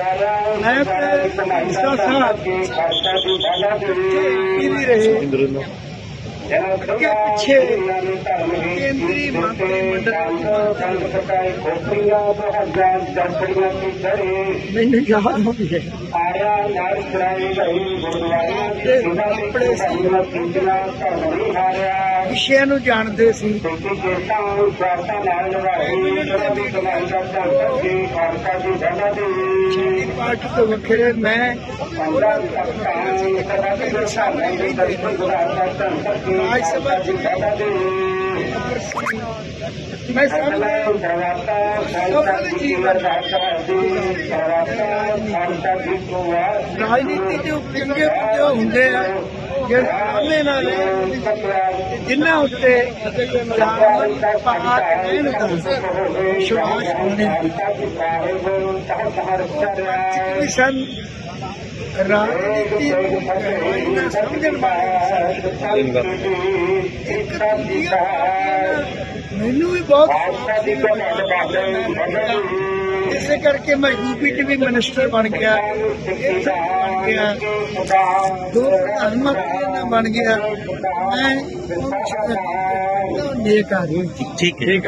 ਮੈਂ ਤੇ ਇਸਾ ਸਾਹਿਬ ਕੀ ਵੀ ਰਹੇ ਅੱਗੇ ਪਿੱਛੇ ਕੇਂਦਰੀ ਮੰਤਰੀ ਮੰਡਲ ਮੈਨੂੰ ਯਾਦ ਹੋ ਗਿਆ ਵਿਸ਼ਿਆਂ ਨੂੰ ਜਾਣਦੇ ਸੀ। ਪਾਰਟੀ ਤੋਂ ਵੱਖਰੇ ਮੈਂ ਰਾਜ ਸਭਾ ਮੈਂ ਸਾਹਮਣੇ ਰਾਜਨੀਤੀ ਦੇ ਚੰਗੇ ਮੁੱਦੇ ਹੁੰਦੇ ਆ। ਜਿਹੜੇ ਨਾਲ ਜਿਨ੍ਹਾਂ ਉੱਤੇ ਜਾਨ ਪਹਾੜ ਦੇਣ ਦਾ ਵਿਸ਼ਵਾਸ ਹੁੰਦੇ ਨੇ ਸਨ। ਰਾਜਨੀਤੀ ਨੂੰ ਸਮਝਣ ਵਾਲੇ ਇੱਕ ਮੈਨੂੰ ਵੀ ਬਹੁਤ ਇਸੇ ਕਰਕੇ ਮੈਂ ਯੂਪੀ ਚ ਵੀ ਮਿਨਿਸਟਰ ਬਣ ਗਿਆ। ਇੱਥੇ ਬਣ ਗਿਆ। ਦੋ ਪ੍ਰਧਾਨ ਮੰਤਰੀਆਂ ਦਾ ਬਣ ਗਿਆ। ਮੈਂ ਨੇਕ ਆਦਮੀ ਠੀਕ ਹੈ।